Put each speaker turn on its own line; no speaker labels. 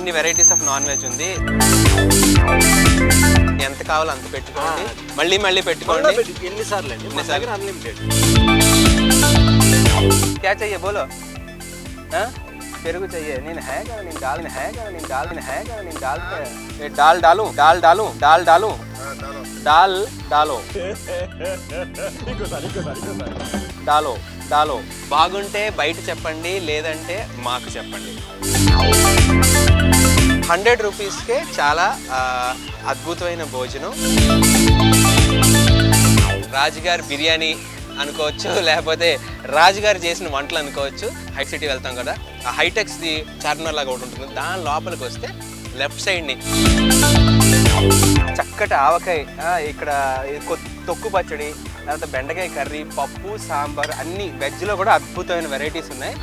ఇన్ని varieties of non veg ఉంది. ఎంత కావాలో అంత పెట్టుకోండి. మళ్ళీ మళ్ళీ పెట్టుకోండి.
ఎన్నిసార్లు?
క్యా చెయ్యే బోలో? పెరుగు చెయ్యే. నేను హే నేను దాల్ హే నేను దాల్ హే నేను డాల్ డాల్ డాలు డాల్ డాలు డాల్ డాలు. డాల్. డాలో డాలో డాలో. బాగుంటే బయట చెప్పండి లేదంటే మాకు చెప్పండి. హండ్రెడ్ రూపీస్కే చాలా అద్భుతమైన భోజనం. రాజుగారి బిర్యానీ అనుకోవచ్చు లేకపోతే రాజుగారు చేసిన వంటలు అనుకోవచ్చు. హైట్ సిటీ వెళ్తాం కదా ఆ హైటెక్స్ది చార్మినార్ లాగా ఒకటి ఉంటుంది. దాని లోపలికి వస్తే లెఫ్ట్ సైడ్ని. చక్కటి ఆవకాయ ఇక్కడ తొక్కు పచ్చడి తర్వాత బెండకాయ కర్రీ పప్పు సాంబార్ అన్ని వెజ్లో కూడా అద్భుతమైన వెరైటీస్ ఉన్నాయి.